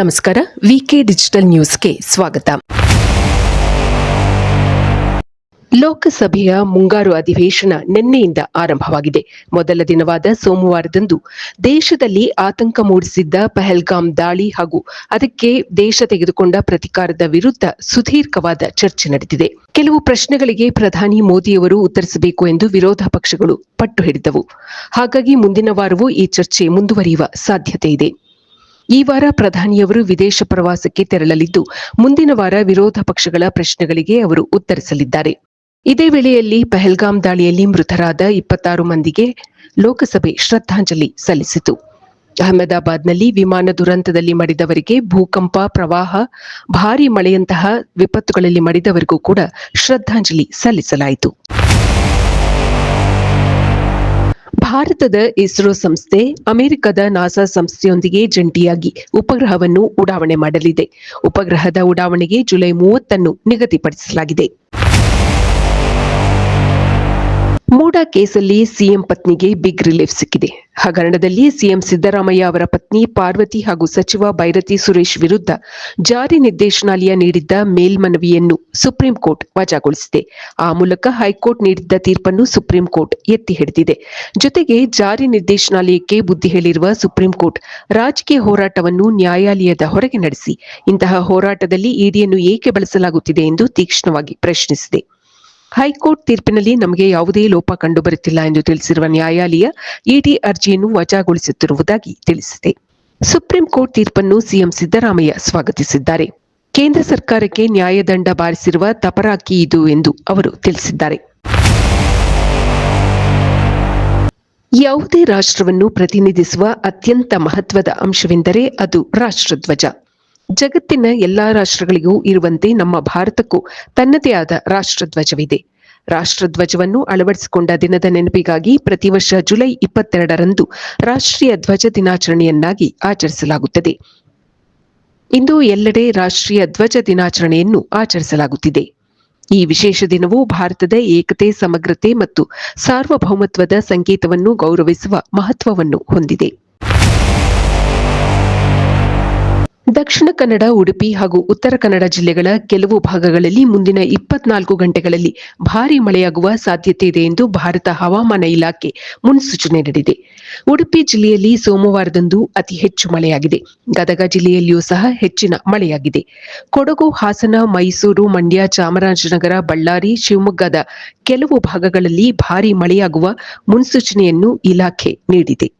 ನಮಸ್ಕಾರ. ವಿಕೆ ಡಿಜಿಟಲ್ ನ್ಯೂಸ್ಗೆ ಸ್ವಾಗತ. ಲೋಕಸಭೆಯ ಮುಂಗಾರು ಅಧಿವೇಶನ ನಿನ್ನೆಯಿಂದ ಆರಂಭವಾಗಿದೆ. ಮೊದಲ ದಿನವಾದ ಸೋಮವಾರದಂದು ದೇಶದಲ್ಲಿ ಆತಂಕ ಮೂಡಿಸಿದ್ದ ಪಹಲ್ಗಾಮ್ ದಾಳಿ ಹಾಗೂ ಅದಕ್ಕೆ ದೇಶ ತೆಗೆದುಕೊಂಡ ಪ್ರತಿಕಾರದ ವಿರುದ್ಧ ಸುದೀರ್ಘವಾದ ಚರ್ಚೆ ನಡೆದಿದೆ. ಕೆಲವು ಪ್ರಶ್ನೆಗಳಿಗೆ ಪ್ರಧಾನಿ ಮೋದಿಯವರು ಉತ್ತರಿಸಬೇಕು ಎಂದು ವಿರೋಧ ಪಕ್ಷಗಳು ಪಟ್ಟು ಹಿಡಿದವು. ಹಾಗಾಗಿ ಮುಂದಿನ ವಾರವೂ ಈ ಚರ್ಚೆ ಮುಂದುವರಿಯುವ ಸಾಧ್ಯತೆ ಇದೆ. ಈ ವಾರ ಪ್ರಧಾನಿಯವರು ವಿದೇಶ ಪ್ರವಾಸಕ್ಕೆ ತೆರಳಲಿದ್ದು, ಮುಂದಿನ ವಾರ ವಿರೋಧ ಪಕ್ಷಗಳ ಪ್ರಶ್ನೆಗಳಿಗೆ ಅವರು ಉತ್ತರಿಸಲಿದ್ದಾರೆ. ಇದೇ ವೇಳೆಯಲ್ಲಿ ಪಹಲ್ಗಾಮ್ ದಾಳಿಯಲ್ಲಿ ಮೃತರಾದ ಇಪ್ಪತ್ತಾರು ಮಂದಿಗೆ ಲೋಕಸಭೆ ಶ್ರದ್ಧಾಂಜಲಿ ಸಲ್ಲಿಸಿತು. ಅಹಮದಾಬಾದ್ನಲ್ಲಿ ವಿಮಾನ ದುರಂತದಲ್ಲಿ ಮಡಿದವರಿಗೆ ಭೂಕಂಪ, ಪ್ರವಾಹ, ಭಾರೀ ಮಳೆಯಂತಹ ವಿಪತ್ತುಗಳಲ್ಲಿ ಮಡಿದವರಿಗೂ ಕೂಡ ಶ್ರದ್ಧಾಂಜಲಿ ಸಲ್ಲಿಸಲಾಯಿತು. ಭಾರತದ ಇಸ್ರೋ ಸಂಸ್ಥೆ ಅಮೆರಿಕದ ನಾಸಾ ಸಂಸ್ಥೆಯೊಂದಿಗೆ ಜಂಟಿಯಾಗಿ ಉಪಗ್ರಹವನ್ನು ಉಡಾವಣೆ ಮಾಡಲಿದೆ. ಉಪಗ್ರಹದ ಉಡಾವಣೆಗೆ ಜುಲೈ ಮೂವತ್ತನ್ನು ನಿಗದಿಪಡಿಸಲಾಗಿದೆ. ಮೂಡಾ ಕೇಸಲ್ಲಿ ಸಿಎಂ ಪತ್ನಿಗೆ ಬಿಗ್ ರಿಲೀಫ್ ಸಿಕ್ಕಿದೆ. ಹಗರಣದಲ್ಲಿ ಸಿಎಂ ಸಿದ್ದರಾಮಯ್ಯ ಅವರ ಪತ್ನಿ ಪಾರ್ವತಿ ಹಾಗೂ ಸಚಿವ ಬೈರತಿ ಸುರೇಶ್ ವಿರುದ್ಧ ಜಾರಿ ನಿರ್ದೇಶನಾಲಯ ನೀಡಿದ್ದ ಮೇಲ್ಮನವಿಯನ್ನು ಸುಪ್ರೀಂ ಕೋರ್ಟ್ ವಜಾಗೊಳಿಸಿದೆ. ಆ ಮೂಲಕ ಹೈಕೋರ್ಟ್ ನೀಡಿದ್ದ ತೀರ್ಪನ್ನು ಸುಪ್ರೀಂ ಕೋರ್ಟ್ ಎತ್ತಿ ಹಿಡಿದಿದೆ. ಜೊತೆಗೆ ಜಾರಿ ನಿರ್ದೇಶನಾಲಯಕ್ಕೆ ಬುದ್ಧಿ ಹೇಳಿರುವ ಸುಪ್ರೀಂ ಕೋರ್ಟ್ ರಾಜಕೀಯ ಹೋರಾಟವನ್ನು ನ್ಯಾಯಾಲಯದ ಹೊರಗೆ ನಡೆಸಿ. ಇಂತಹ ಹೋರಾಟದಲ್ಲಿ ಇಡಿಯನ್ನು ಏಕೆ ಬಳಸಲಾಗುತ್ತಿದೆ ಎಂದು ತೀಕ್ಷ್ಣವಾಗಿ ಪ್ರಶ್ನಿಸಿದೆ. ಹೈಕೋರ್ಟ್ ತೀರ್ಪಿನಲ್ಲಿ ನಮಗೆ ಯಾವುದೇ ಲೋಪ ಕಂಡುಬರುತ್ತಿಲ್ಲ ಎಂದು ತಿಳಿಸಿರುವ ನ್ಯಾಯಾಲಯ ಇಡಿ ಅರ್ಜಿಯನ್ನು ವಜಾಗೊಳಿಸುತ್ತಿರುವುದಾಗಿ ತಿಳಿಸಿದೆ. ಸುಪ್ರೀಂ ಕೋರ್ಟ್ ತೀರ್ಪನ್ನು ಸಿಎಂ ಸಿದ್ದರಾಮಯ್ಯ ಸ್ವಾಗತಿಸಿದ್ದಾರೆ. ಕೇಂದ್ರ ಸರ್ಕಾರಕ್ಕೆ ನ್ಯಾಯದಂಡ ಬಾರಿಸಿರುವ ತಪರಾಕಿ ಇದು ಎಂದು ಅವರು ತಿಳಿಸಿದ್ದಾರೆ. ಯಾವುದೇ ರಾಷ್ಟ್ರವನ್ನು ಪ್ರತಿನಿಧಿಸುವ ಅತ್ಯಂತ ಮಹತ್ವದ ಅಂಶವೆಂದರೆ ಅದು ರಾಷ್ಟ್ರಧ್ವಜ. ಜಗತ್ತಿನ ಎಲ್ಲಾ ರಾಷ್ಟ್ರಗಳಿಗೂ ಇರುವಂತೆ ನಮ್ಮ ಭಾರತಕ್ಕೂ ತನ್ನದೇ ಆದ ರಾಷ್ಟ್ರಧ್ವಜವಿದೆ. ರಾಷ್ಟ್ರಧ್ವಜವನ್ನು ಅಳವಡಿಸಿಕೊಂಡ ದಿನದ ನೆನಪಿಗಾಗಿ ಪ್ರತಿ ವರ್ಷ ಜುಲೈ ಇಪ್ಪತ್ತೆರಡರಂದು ರಾಷ್ಟ್ರೀಯ ಧ್ವಜ ದಿನಾಚರಣೆಯನ್ನಾಗಿ ಆಚರಿಸಲಾಗುತ್ತದೆ. ಇಂದು ಎಲ್ಲೆಡೆ ರಾಷ್ಟ್ರೀಯ ಧ್ವಜ ದಿನಾಚರಣೆಯನ್ನು ಆಚರಿಸಲಾಗುತ್ತಿದೆ. ಈ ವಿಶೇಷ ದಿನವು ಭಾರತದ ಏಕತೆ, ಸಮಗ್ರತೆ ಮತ್ತು ಸಾರ್ವಭೌಮತ್ವದ ಸಂಕೇತವನ್ನು ಗೌರವಿಸುವ ಮಹತ್ವವನ್ನು ಹೊಂದಿದೆ. ದಕ್ಷಿಣ ಕನ್ನಡ, ಉಡುಪಿ ಹಾಗೂ ಉತ್ತರ ಕನ್ನಡ ಜಿಲ್ಲೆಗಳ ಕೆಲವು ಭಾಗಗಳಲ್ಲಿ ಮುಂದಿನ ಇಪ್ಪತ್ನಾಲ್ಕು ಗಂಟೆಗಳಲ್ಲಿ ಭಾರೀ ಮಳೆಯಾಗುವ ಸಾಧ್ಯತೆ ಇದೆ ಎಂದು ಭಾರತ ಹವಾಮಾನ ಇಲಾಖೆ ಮುನ್ಸೂಚನೆ ನೀಡಿದೆ. ಉಡುಪಿ ಜಿಲ್ಲೆಯಲ್ಲಿ ಸೋಮವಾರದಂದು ಅತಿ ಹೆಚ್ಚು ಮಳೆಯಾಗಿದೆ. ಗದಗ ಜಿಲ್ಲೆಯಲ್ಲಿಯೂ ಸಹ ಹೆಚ್ಚಿನ ಮಳೆಯಾಗಿದೆ. ಕೊಡಗು, ಹಾಸನ, ಮೈಸೂರು, ಮಂಡ್ಯ, ಚಾಮರಾಜನಗರ, ಬಳ್ಳಾರಿ, ಶಿವಮೊಗ್ಗದ ಕೆಲವು ಭಾಗಗಳಲ್ಲಿ ಭಾರೀ ಮಳೆಯಾಗುವ ಮುನ್ಸೂಚನೆಯನ್ನು ಇಲಾಖೆ ನೀಡಿದೆ.